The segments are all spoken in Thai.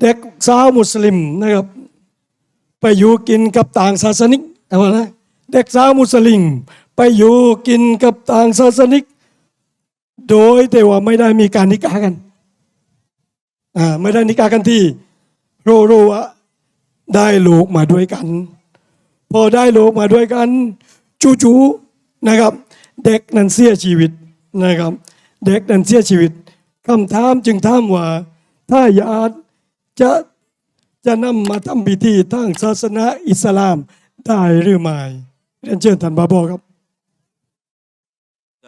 เด็กสาวมุสลิมนะครับ ไปอยู่กินกับต่างศาสนิกเอาวะนะเด็กสาวมุสลิม ไปอยู่กินกับต่างศาสนิก โดยแต่ว่าไม่ได้มีการนิกากันอ่าไม่ได้นิกากันที่โรโรว่าได้ลูกมาด้วยกัน พอได้ลูกมาด้วยกัน จูๆนะครับ เด็กนั้นเสียชีวิตนะครับ เด็กนั้นเสียชีวิตคำถามจึงถามว่าถ้าญาติ จะจะนำมาทำพิธีทางศาสนาอิสลามได้หรือไม่เรียนเชิญท่านบาบอครับ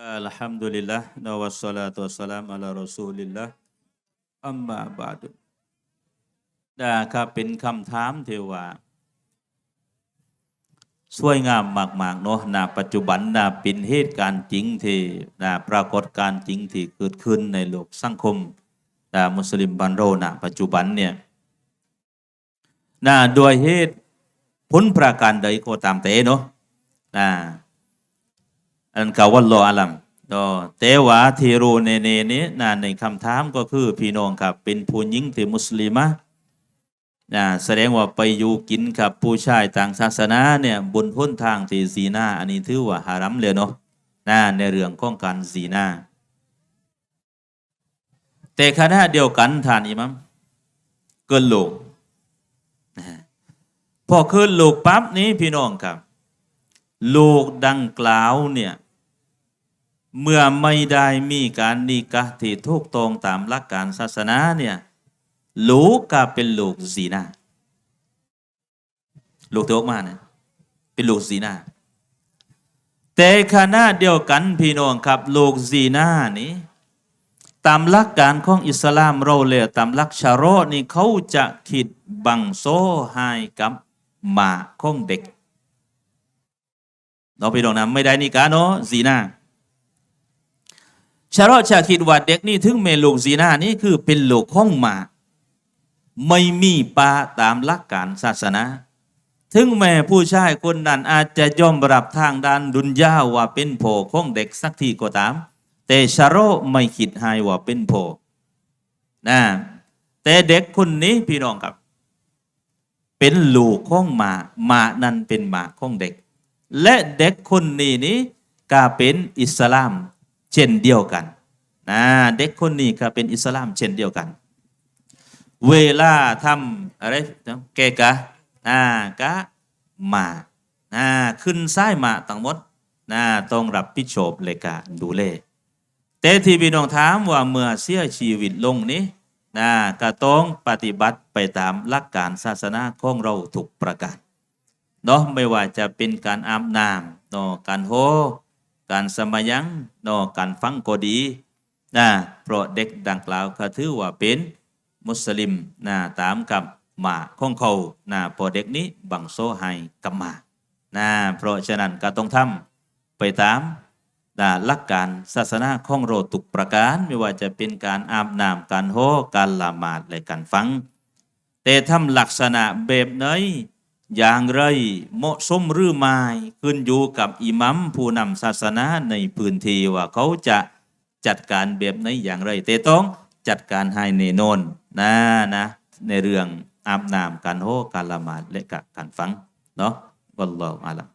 อัลฮัมดุลิลละนวัสสลาตุวัสสลามอะลารอซูลิลละอัมมาบาดุนะครับเป็นคำถามเทว่าสวยงามมากๆเนาะนะปัจจุบันนะเป็นเหตุการณ์จริงที่นะปรากฏการณ์จริงที่เกิดขึ้นในโลกสังคม นะมุสลิมบันโรนะปัจจุบันเนี่ยนะโดยเหตุผลประการใดก็ตามแต่เนาะนะอันกาวัลลออาลัมดอแต่ว่าทีรู้ในในนี้นะในคำถามก็คือพี่น้องครับ เป็นผู้หญิงที่มุสลิมะนะแสดงว่าไปอยู่กินกับผู้ชายต่างศาสนาเนี่ยบนพ้นทางที่สีนาอันนี้ถือว่าฮารัมเลยเนาะนะในเรื่องของการสีนา แต่ขณะเดียวกันท่านอิมัมเกินลกพอเกินโลกปั๊บนี้พี่น้องครับโลกดังกล่าวเนี่ย เมื่อไม่ได้มีการนิกะที่ถูกต้องตามหลักการศาสนาเนี่ยลูกก็เป็นลูกซีนาลูกที่อกมาเนี่ยเป็นลูกซีนาแต่ขณะเดียวกันพี่น้องครับ ลูกซีนานี้ ตามหลักการของอิสลามเราเลยตามหลักชาโรนี่เขาจะคิดบังโซให้กับหมาของเด็กเราไปลองนะไม่ได้นี่กาเนาะซีนาชาโร์ลชาคิดว่าเด็กนี่ถึงเมลูกซีนานี่คือเป็นลูกของหมา ไม่มีปาตามหลักการศาสนา ถึงแม้ผู้ชายคนนั้นอาจจะยอมรับทางด้านดุนยาว่าเป็นโผของเด็กสักทีก็ตาม แต่ชาโรไม่คิดให้ว่าเป็นโผนะแต่เด็กคนนี้พี่น้องครับ เป็นลูกของหมาหมานั้นเป็นหมาของเด็ก และเด็กคนนี้นี้ก็เป็นอิสลาม เช่นเดียวกันนะเด็กคนนี้ก็เป็นอิสลามเช่นเดียวกัน เวลาทำอะไรเกกะนะกะมานะขึ้นซ้ายมาทั้งหมดนะต้องรับผิดชอบเลยกะดูเล แต่ที่พี่น้องถามว่าเมื่อเสียชีวิตลงนี้นะก็ต้องปฏิบัติไปตามหลักการศาสนาของเราทุกประการเนาะไม่ว่าจะเป็นการอาบน้ำเนาะการโฮการสมัยังเนาะการฟังก็ดีนะเพราะเด็กดังกล่าวก็ถือว่าเป็นมุสลิมนะตามกับหมาของเขานะพอเด็กนี้บังโซให้กับหมานะเพราะฉะนั้นก็ต้องทำไปตาม นะหลักการศาสนาของเราทุกประการ ไม่ว่าจะเป็นการอาบน้ำการโฮการละหมาดและการฟัง แต่ทำลักษณะแบบไหนอย่างไรเหมาะสมหรือไม่ขึ้นอยู่กับอิหมัมผู้นำศาสนาในพื้นที่ว่าเขาจะจัดการแบบไหนอย่างไรแต่ต้องจัดการให้แน่นนนะนะในเรื่องอาบน้ำการโฮการละหมาดและการฟังเนาะวัลลอฮุอาลัม